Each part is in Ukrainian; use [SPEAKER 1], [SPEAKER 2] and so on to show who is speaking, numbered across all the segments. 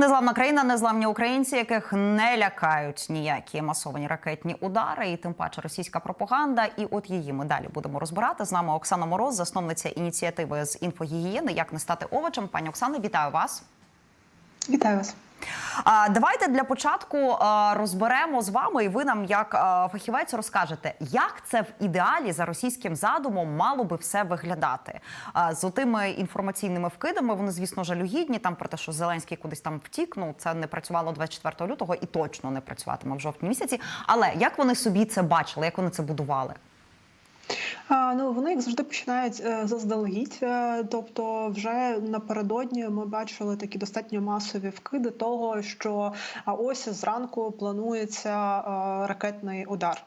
[SPEAKER 1] Незламна країна, незламні українці, яких не лякають ніякі масовані ракетні удари, і тим паче російська пропаганда. І от її ми далі будемо розбирати. З нами Оксана Мороз, засновниця ініціативи з інфогігієни. Як не стати овочем? Пані Оксана, вітаю вас.
[SPEAKER 2] Вітаю вас.
[SPEAKER 1] Давайте для початку розберемо з вами, і ви нам, як фахівець, розкажете, як це в ідеалі за російським задумом мало би все виглядати. З отими інформаційними вкидами вони, звісно, жалюгідні. Там про те, що Зеленський кудись там втік. Ну це не працювало 24 лютого і точно не працюватиме в жовтні місяці. Але як вони собі це бачили, як вони це будували?
[SPEAKER 2] Ну вони як завжди починають е, заздалегідь. Е, тобто, вже напередодні ми бачили такі достатньо масові вкиди того, що ось зранку планується е, ракетний удар.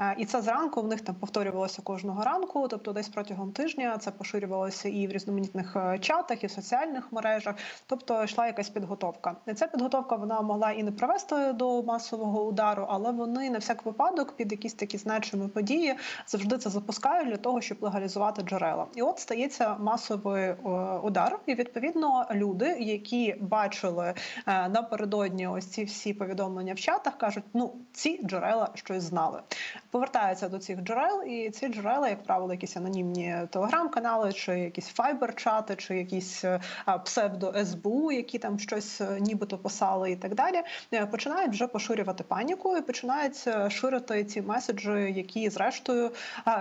[SPEAKER 2] Е, І це зранку в них там повторювалося кожного ранку, тобто десь протягом тижня це поширювалося і в різноманітних е, чатах, і в соціальних мережах. Тобто йшла якась підготовка. Ця підготовка вона могла і не привести до масового удару, але вони на всяк випадок під якісь такі значимі події завжди це запускають для того, щоб легалізувати джерела. І от стається масовий е, удар, і відповідно люди, які бачили напередодні ось ці всі повідомлення в чатах, кажуть: ну ці джерела щось знали. Повертаються до цих джерел, і ці джерела, як правило, якісь анонімні телеграм-канали, чи якісь файбер-чати, чи якісь е, псевдо СБУ, які там щось е, нібито писали, і так далі, е, починають вже поширювати паніку і починають ширити ці меседжі, які зрештою,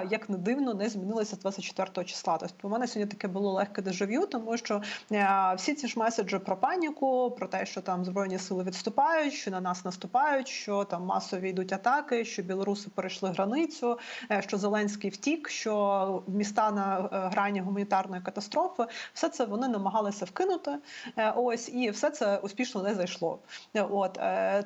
[SPEAKER 2] як не дивно, не змінилися з 24 числа. Тобто, у мене сьогодні таке було легке дежав'ю, тому що всі ці ж меседжі про паніку, про те, що там збройні сили відступають, що на нас наступають, що там масові йдуть атаки, що білоруси перейшли границю, е, що Зеленський втік, що міста на е, грані гуманітарної катастрофи, все це вони намагалися вкинути. Е, Ось і все це успішно не зайшло. От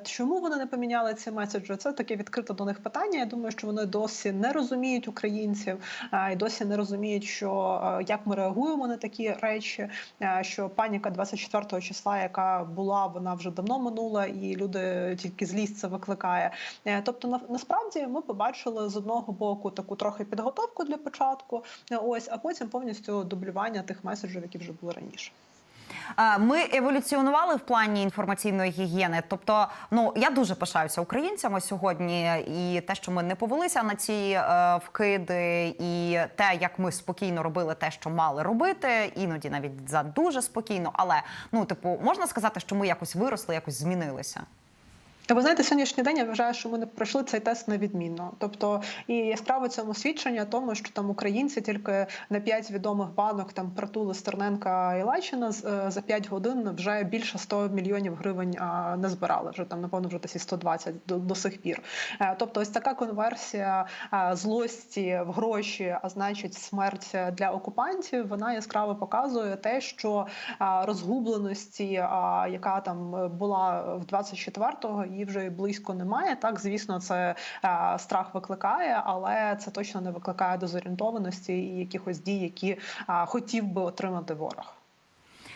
[SPEAKER 2] чому вони не поміняли ці меседжі? Це таке відкрите до них питання. Я думаю, що вони досі не розуміють українців і досі не розуміють, що як ми реагуємо на такі речі. Що паніка 24 числа, яка була, вона вже давно минула, і люди тільки злість це викликає. Тобто, на, насправді ми побачили з одного боку таку трохи підготовку для початку, е, ось, а потім повністю дублювання тих меседжів, які вже були раніше.
[SPEAKER 1] Ми еволюціонували в плані інформаційної гігієни. Тобто, ну я дуже пишаюся українцями сьогодні, і те, що ми не повелися на ці е, вкиди, і те, як ми спокійно робили те, що мали робити, іноді навіть за дуже спокійно. Але ну, типу, можна сказати, що ми якось виросли, якось змінилися.
[SPEAKER 2] Ви знаєте, сьогоднішній день я вважаю, що ми не пройшли цей тест невідмінно. Тобто, і яскраво цьому свідчення тому, що там українці тільки на п'ять відомих банок там притули Стерненка і Лачина з- е, за 5 годин вже більше 100 мільйонів гривень не збирали. Вже там напевно вже десь 120 до, до сих пір. Е, Тобто, ось така конверсія злості в гроші, а значить, смерть для окупантів. Вона яскраво показує те, що розгубленості, яка там була в 24-го, її вже близько немає. Так, звісно, це е, страх викликає, але це точно не викликає дезорієнтованості і якихось дій, які е, хотів би отримати ворог.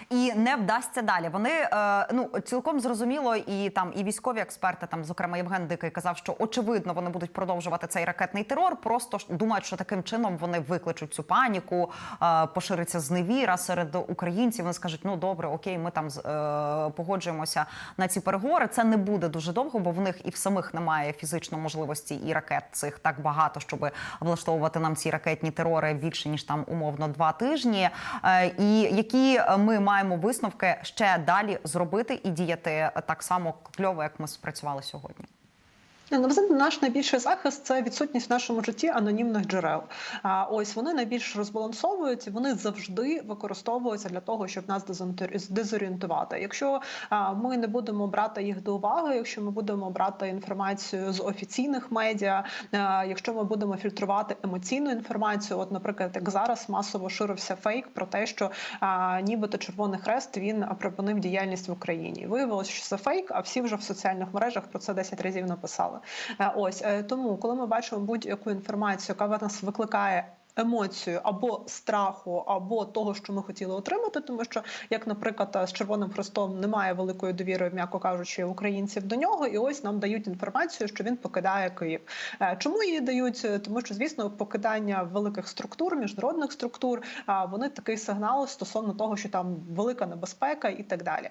[SPEAKER 1] І не вдасться далі. Вони е, ну цілком зрозуміло, і там і військові експерти, там зокрема Євген Дикий, казав, що очевидно вони будуть продовжувати цей ракетний терор. Просто думають, що таким чином вони викличуть цю паніку, е, пошириться зневіра серед українців. Вони скажуть, ну добре, окей, ми там е, погоджуємося на ці переговори. Це не буде дуже довго, бо в них і в самих немає фізично можливості і ракет цих так багато, щоб влаштовувати нам ці ракетні терори більше ніж там умовно два тижні. Е, і які е, ми маємо висновки ще далі зробити і діяти так само кльово, як ми спрацювали сьогодні.
[SPEAKER 2] Ну, наш найбільший захист це відсутність в нашому житті анонімних джерел. А ось вони найбільш розбалансовують, вони завжди використовуються для того, щоб нас дезорієнтувати. Якщо ми не будемо брати їх до уваги, якщо ми будемо брати інформацію з офіційних медіа, якщо ми будемо фільтрувати емоційну інформацію, от, наприклад, як зараз масово ширився фейк про те, що нібито Червоний Хрест він припинив діяльність в Україні. Виявилося, що це фейк, а всі вже в соціальних мережах про це 10 разів написали. Е, Ось е, тому, коли ми бачимо будь-яку інформацію, яка в нас викликає емоцію або страху, або того, що ми хотіли отримати, тому що, як, наприклад, з Червоним Хрестом немає великої довіри, м'яко кажучи, українців до нього, і ось нам дають інформацію, що він покидає Київ. Е, Чому її дають? Е, Тому що, звісно, покидання великих структур, міжнародних структур, а, вони такий сигнал стосовно того, що там велика небезпека і так далі.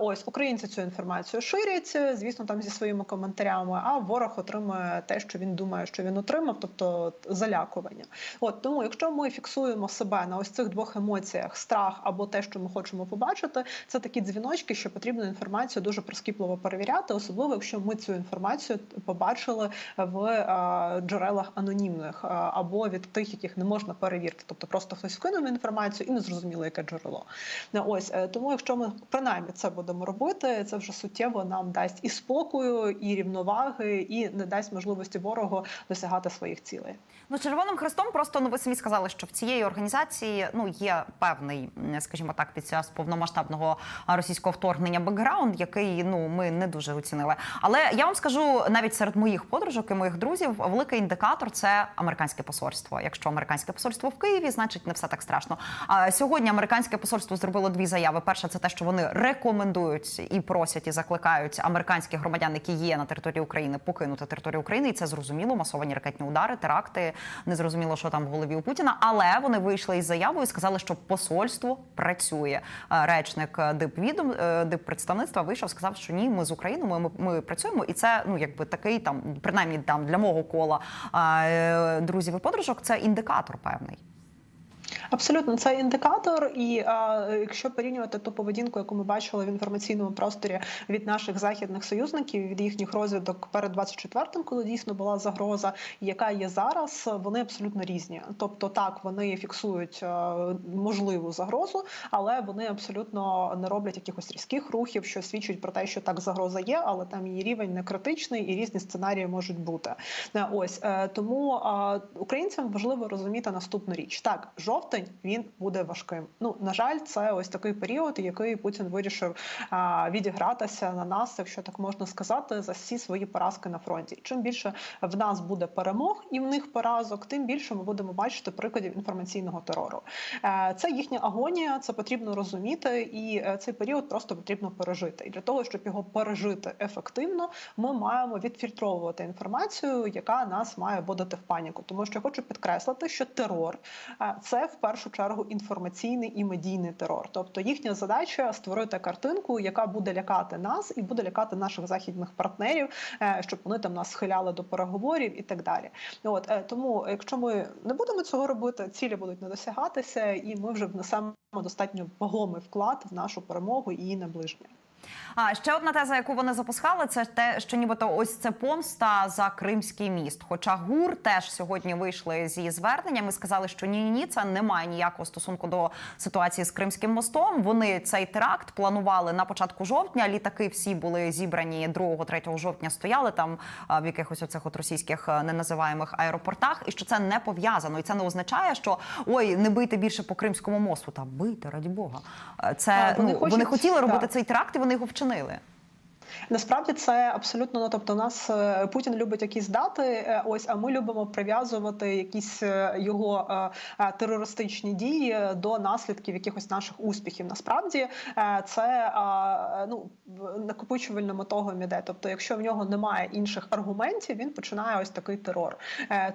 [SPEAKER 2] Ось українці цю інформацію ширять, е, звісно, там зі своїми коментарями. А ворог отримує те, що він думає, що він отримав, тобто залякування. От тому, якщо ми фіксуємо себе на ось цих двох емоціях страх або те, що ми хочемо побачити, це такі дзвіночки, що потрібно інформацію дуже прискіпливо перевіряти, особливо якщо ми цю інформацію побачили в е, джерелах анонімних е, або від тих, яких не можна перевірити, тобто просто хтось вкинув інформацію і не зрозуміло, яке джерело. Е, Ось тому, якщо ми принаймні це будемо робити, це вже суттєво нам дасть і спокою, і рівноваги, і не дасть можливості ворогу досягати своїх цілей.
[SPEAKER 1] Ну, Червоним Хрестом просто ну ви самі сказали, що в цієї організації ну є певний, скажімо так, під час повномасштабного російського вторгнення бекграунд, який ну ми не дуже оцінили. Але я вам скажу навіть серед моїх подружок і моїх друзів, великий індикатор це американське посольство. Якщо американське посольство в Києві, значить не все так страшно. А сьогодні американське посольство зробило дві заяви. Перша це те, що вони рекомендують і просять і закликають американських громадян, які є на території України, покинути територію України. І це зрозуміло. Масовані ракетні удари, теракти. Не зрозуміло, що там голові у Путіна. Але вони вийшли із заявою і сказали, що посольство працює. Е, Речник е, дипвідом е, диппредставництва вийшов, сказав, що ні, ми з Україною, ми, ми працюємо, і це ну якби такий там, принаймні там для мого кола друзів і подружок, це індикатор певний.
[SPEAKER 2] Абсолютно, це індикатор, і а, якщо порівнювати ту поведінку, яку ми бачили в інформаційному просторі від наших західних союзників, від їхніх розвідок перед 24-м, коли дійсно була загроза, яка є зараз, вони абсолютно різні. Тобто, так вони фіксують е, можливу загрозу, але вони абсолютно не роблять якихось різких рухів, що свідчить про те, що так загроза є, але там її рівень не критичний, і різні сценарії можуть бути. Е, Ось е, тому українцям важливо розуміти наступну річ. Так, жовтень він буде важким. Ну на жаль, це ось такий період, який Путін вирішив а, відігратися на нас, якщо так можна сказати, за всі свої поразки на фронті. Чим більше в нас буде перемог і в них поразок, тим більше ми будемо бачити прикладів інформаційного терору. Е, Це їхня агонія, це потрібно розуміти, і е, цей період просто потрібно пережити. І для того, щоб його пережити ефективно, ми маємо відфільтровувати інформацію, яка нас має вводити в паніку. Тому що я хочу підкреслити, що терор е, це в першу чергу інформаційний і медійний терор. Тобто їхня задача створити картинку, яка буде лякати нас і буде лякати наших західних партнерів, е, щоб вони там нас схиляли до переговорів і так далі. От е, тому, якщо ми не будемо цього робити, цілі будуть не досягатися, і ми вже внесемо достатньо вагомий вклад в нашу перемогу і її наближення.
[SPEAKER 1] А ще одна теза, яку вони запускали, це те, що нібито ось це помста за Кримський міст. Хоча ГУР теж сьогодні вийшли зі зверненням і сказали, що ні, ні, це не має ніякого стосунку до ситуації з Кримським мостом. Вони цей теракт планували на початку жовтня. Літаки всі були зібрані 2-3 жовтня. Стояли там в якихось оцих от російських а, неназиваємих аеропортах, і що це не пов'язано. І це не означає, що ой, не бийте більше по Кримському мосту. Та бийте, раді Бога. Е, Це
[SPEAKER 2] А, вони
[SPEAKER 1] ну,
[SPEAKER 2] хочуть-
[SPEAKER 1] вони хотіли робити цей теракт, і вони його вчинили.
[SPEAKER 2] Насправді це абсолютно ну, тобто, нас е, Путін любить якісь дати. е, Ось, а ми любимо прив'язувати якісь е, його терористичні дії до наслідків якихось наших успіхів. Насправді це ну в накопичувальному того іде. Тобто, якщо в нього немає інших аргументів, він починає ось такий терор.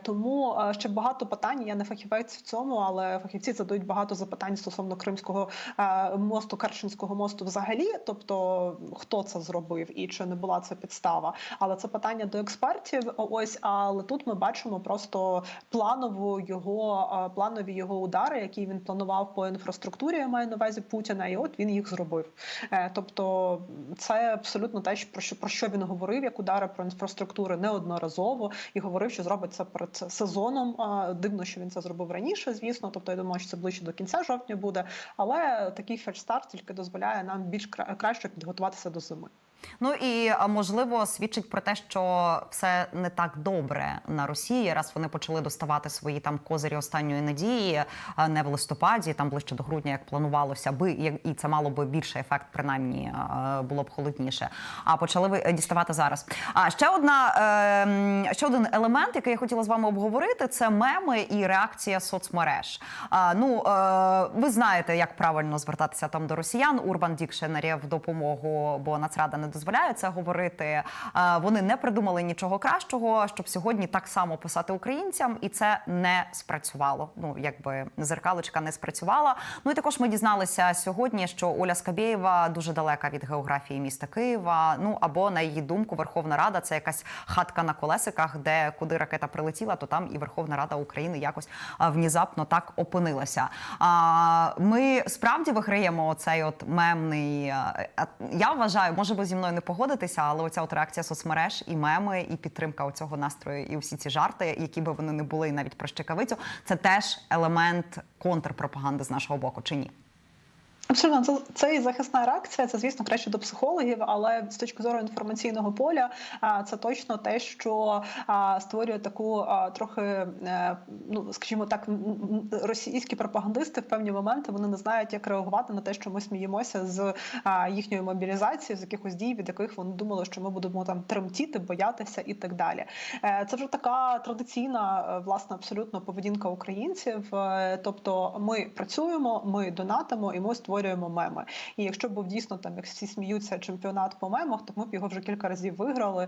[SPEAKER 2] Тому ще багато питань. Я не фахівець в цьому, але фахівці задають багато запитань стосовно кримського мосту, Керченського мосту, взагалі. Тобто, хто це зробив і чи не була це підстава. Але це питання до експертів. Ось, але тут ми бачимо просто планову його е, планові його удари, які він планував по інфраструктурі. Я маю на увазі Путіна, і от він їх зробив. Е, Тобто, це абсолютно те, про що про що він говорив, як удари про інфраструктури неодноразово, і говорив, що зробить це перед сезоном. Дивно, що він це зробив раніше, звісно. Тобто, я думаю, що це ближче до кінця жовтня буде. Але такий фальстарт тільки дозволяє нам більш кра- краще підготуватися до зими.
[SPEAKER 1] Ну і можливо свідчить про те, що все не так добре на Росії, раз вони почали доставати свої там козирі останньої надії, не в листопаді, там ближче до грудня, як планувалося би, і- це мало би більше ефект, принаймні було б холодніше. А почали е, діставати зараз. А ще одна е, ще один елемент, який я хотіла з вами обговорити, це меми і реакція соцмереж. Ну е, ви знаєте, як правильно звертатися там до росіян. Urban Dictionary в допомогу, бо Нацрада не дозволяє це говорити. Вони не придумали нічого кращого, щоб сьогодні так само писати українцям, і це не спрацювало. Ну якби зеркалочка не спрацювала. Ну і також ми дізналися сьогодні, що Оля Скабєєва дуже далека від географії міста Києва. Ну або на її думку, Верховна Рада це якась хатка на колесиках, де куди ракета прилетіла, то там і Верховна Рада України якось внезапно так опинилася. А ми справді виграємо оцей от мемний. е, Я вважаю, може ви зі мною не погодитеся, але оця от реакція соцмереж і меми, і підтримка оцього настрою, і всі ці жарти, які би вони не були, навіть про щекавицю, це теж елемент контрпропаганди з нашого боку, чи ні?
[SPEAKER 2] Абсолютно, це, це і захисна реакція. Це звісно краще до психологів, але з точки зору інформаційного поля, а, це точно те, що створює таку трохи, е, ну скажімо так, російські пропагандисти в певні моменти вони не знають, як реагувати на те, що ми сміємося з їхньої мобілізації, з якихось дій, від яких вони думали, що ми будемо там тремтіти, боятися і так далі. Е, Це вже така традиційна, е, власне, абсолютно поведінка українців. Тобто, ми працюємо, ми донатимо і ми створюємо меми. І якщо був дійсно там, як всі сміються, чемпіонат по мемах, то ми б його вже кілька разів виграли.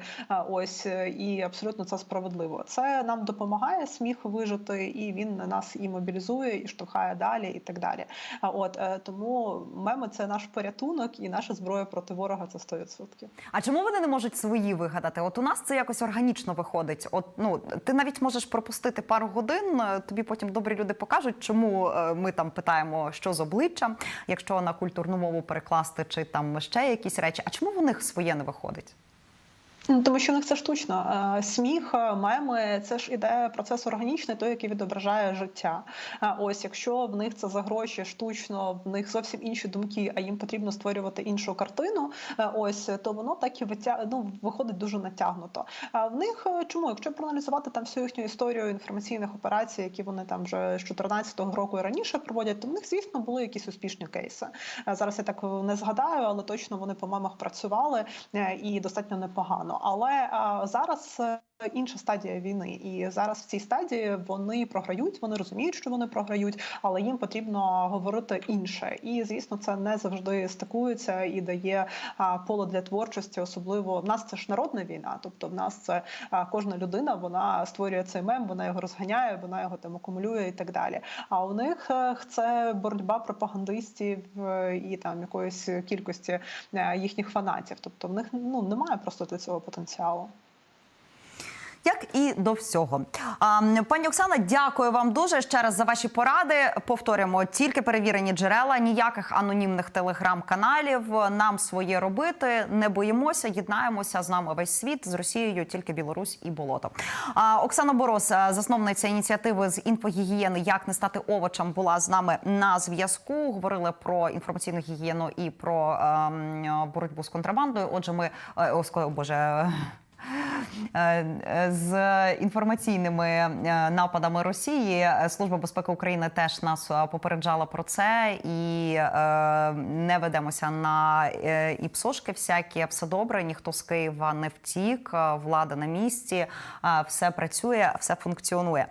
[SPEAKER 2] Ось е, і абсолютно це справедливо. Це нам допомагає сміх вижити, і він нас і мобілізує, і штовхає далі, і так далі. От е, тому меми це наш порятунок і наша зброя проти ворога. Це 100%.
[SPEAKER 1] А чому вони не можуть свої вигадати? От у нас це якось органічно виходить. От ну ти навіть можеш пропустити пару годин. е, Тобі потім добрі люди покажуть, чому ми там питаємо, що з обличчям, якщо на культурну мову перекласти, чи там ще якісь речі. А чому в них своє не виходить?
[SPEAKER 2] Ну, Тому що в них це штучно. Е, Сміх, е, меми це ж іде процес органічний, той, який відображає життя. Ось, якщо в них це за гроші штучно, в них зовсім інші думки, а їм потрібно створювати іншу картину. е, Ось то воно так і витя... ну, виходить дуже натягнуто. А в них чому? Якщо проаналізувати там всю їхню історію інформаційних операцій, які вони там вже з 2014 року і раніше проводять, то в них, звісно, були якісь успішні кейси. Зараз я так не згадаю, але точно вони по мемах працювали і достатньо непогано. Але е, зараз. Інша стадія війни, і зараз в цій стадії вони програють. Вони розуміють, що вони програють, але їм потрібно говорити інше. І звісно, це не завжди стикується і дає поле для творчості. Особливо в нас це ж народна війна. Тобто, в нас це кожна людина вона створює цей мем, вона його розганяє, вона його там акумулює і так далі. А у них е, це боротьба пропагандистів е, і там якоїсь кількості е, їхніх фанатів. Тобто, в них ну немає просто для цього потенціалу.
[SPEAKER 1] Як і до всього, пані Оксана, дякую вам дуже ще раз за ваші поради. Повторюємо тільки перевірені джерела, ніяких анонімних телеграм-каналів. Нам своє робити. Не боїмося, єднаємося з нами весь світ з Росією, тільки Білорусь і болото. Оксана Борос, засновниця ініціативи з інфогігієни Як не стати овочем, була з нами на зв'язку. Говорили про інформаційну гігієну і про ем, боротьбу з контрабандою. Отже, ми е, о, ско- боже. Е, з інформаційними е, нападами Росії Е, Служба безпеки України теж нас е, попереджала про це і е, не ведемося на е, іпсошки всякі. Все добре, ніхто з Києва не втік, е, влада на місці, е, все працює, все функціонує.